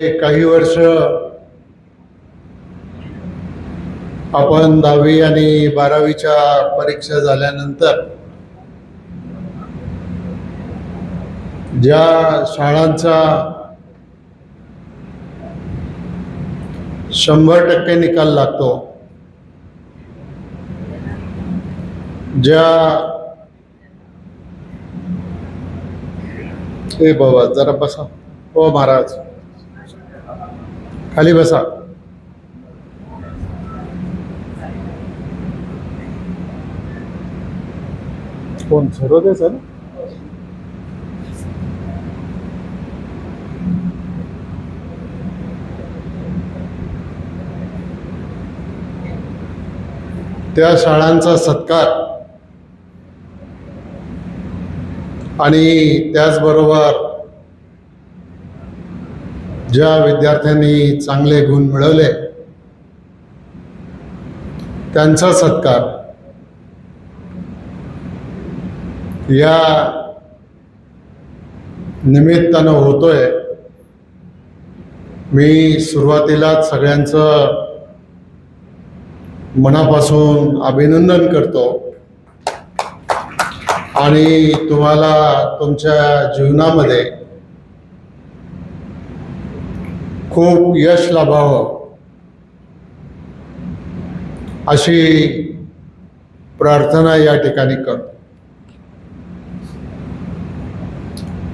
काही वर्ष आपण दहावी आणि बारावीच्या परीक्षा झाल्यानंतर ज्या शाळांचा शंभर टक्के निकाल लागतो ज्या ए बाबा जरा बसा. हो महाराज. खाली बसा. कोण सर्व सर. त्या शाळांचा सत्कार आणि त्याचबरोबर ज्या विद्यार्थ्यांनी चांगले गुण मिळवले त्यांचा सत्कार या निमित्तानं होतोय. मी सुरुवातीलाच सगळ्यांचं मनापासून अभिनंदन करतो. आणि तुम्हाला तुमच्या जीवनामध्ये खूप यश लाभावं. अशी प्रार्थना या ठिकाणी करतो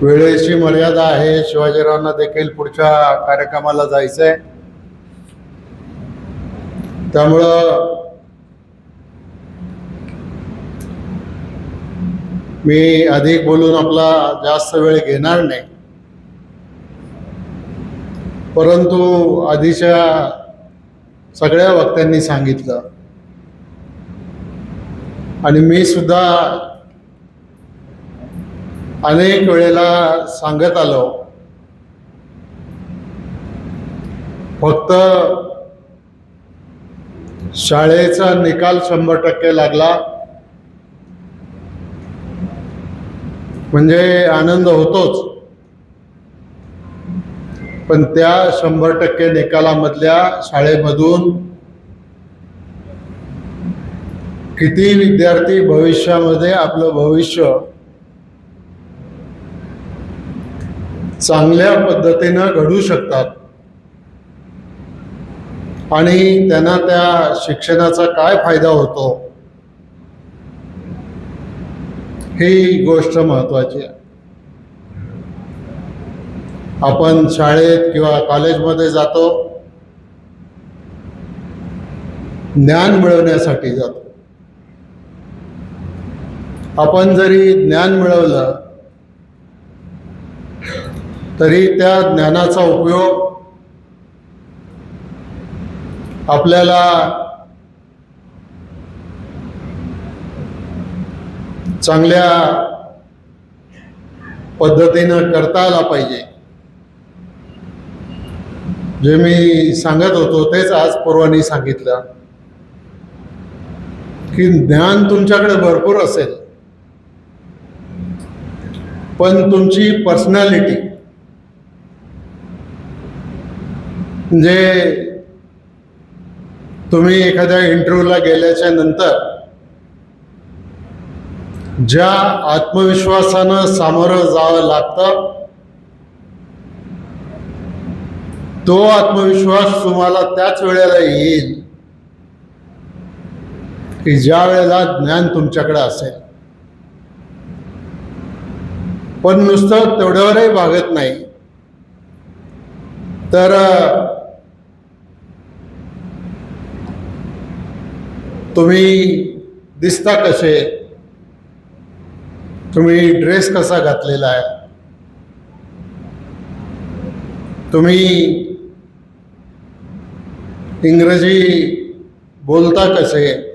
वेळेची मर्यादा आहे. शिवाजीरावांना देखील पुढच्या कार्यक्रमाला जायचंय. त्यामुळं मी अधिक बोलून आपला जास्त वेळ घेणार नाही. परंतु आधीच्या सगळ्या वक्त्यांनी सांगितलं. आणि मी सुद्धा अनेक वेळेला सांगत आलो. फक्त शाळेचा निकाल शंभर टक्के लागला. म्हणजे आनंद होतोच. पण त्या शंभर टक्के निकालामधल्या शाळेमधून किती विद्यार्थी भविष्यामध्ये आपलं भविष्य चांगल्या पद्धतीनं घडू शकतात? आणि त्यांना त्या शिक्षणाचा काय फायदा होतो? ही गोष्ट महत्वाची आहे. आपण शाळेत किंवा कॉलेजमध्ये जातो ज्ञान मिळवण्यासाठी जातो. आपण जरी ज्ञान मिळवलं तरी त्या ज्ञानाचा उपयोग आपल्याला चांगल्या पद्धतीनं करता आला पाहिजे. जे मी सांगत होतो तेच आज पूर्वानी सांगितलं. की ज्ञान तुमच्याकडे भरपूर असेल. पण तुमची पर्सनॅलिटी म्हणजे तुम्ही एखाद्या इंटरव्ह्यूला गेल्याच्यानंतर ज्या आत्मविश्वासानं सामोरं जावं लागतं तो आत्मविश्वास तुम्हाला त्याच वेळेला येईल की ज्या वेळेला ज्ञान तुमच्याकडे असेल. पण नुसतं तेवढ्यावरही भागत नाही. तर तुम्ही दिसता कसे? तुम्ही ड्रेस कसा घातलेला आहे? तुम्ही इंग्रजी बोलता कसे?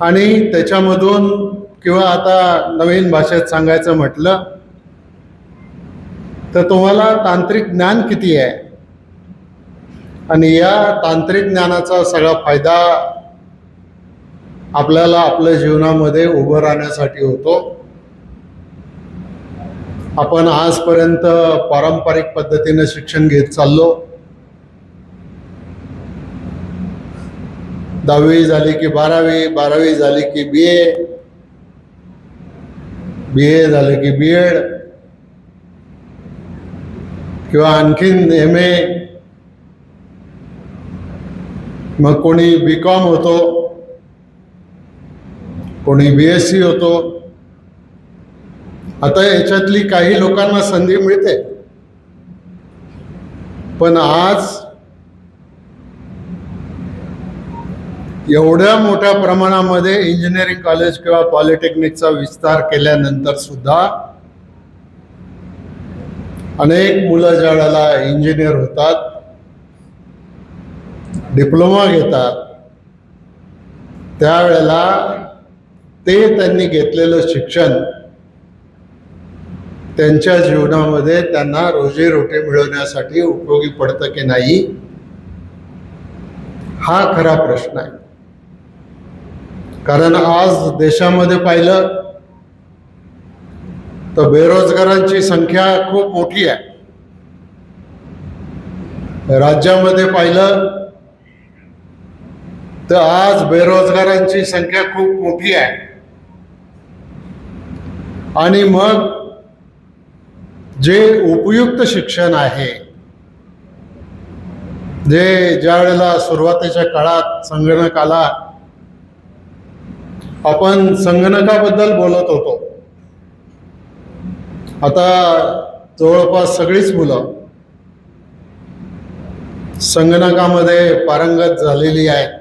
आणि त्याच्यामधून किंवा आता नवीन भाषेत सांगायचं म्हटलं तर तुम्हाला तांत्रिक ज्ञान किती आहे? आणि या तांत्रिक ज्ञानाचा सगळा फायदा आपल्याला आपल्या जीवनामध्ये उभं राहण्यासाठी होतो. आपण आजपर्यंत पारंपरिक पद्धतीने शिक्षण घेत चाललो. दहावी झाली की बारावी बारावी झाली की बी ए बी ए झालं की बी एड किंवा आणखीन एम ए मग कोणी बी कॉम होतो. कोणी बी एस सी होतो. आता याच्यातली काही लोकांना संधी मिळते. पण आज एवढ्या मोठ्या प्रमाणामध्ये इंजिनिअरिंग कॉलेज किंवा पॉलिटेक्निकचा विस्तार केल्यानंतर सुद्धा अनेक मुलं ज्या वेळेला इंजिनियर होतात डिप्लोमा घेतात त्यावेळेला ते त्यांनी घेतलेलं शिक्षण त्यांच्या जीवनामध्ये त्यांना रोजीरोटी मिळवण्यासाठी उपयोगी पडतं की नाही हा खरा प्रश्न आहे. कारण आज देशामध्ये पाहिलं तर बेरोजगारांची संख्या खूप मोठी आहे. राज्यामध्ये पाहिलं तर आज बेरोजगारांची संख्या खूप मोठी आहे. आणि मग जे उपयुक्त शिक्षण आहे जे ज्या वेळेला सुरुवातीच्या काळात संगणक आला आपण संगणकाबद्दल बोलत होतो. आता जवळपास सगळीच मुलं संगणकामध्ये पारंगत झालेली आहेत.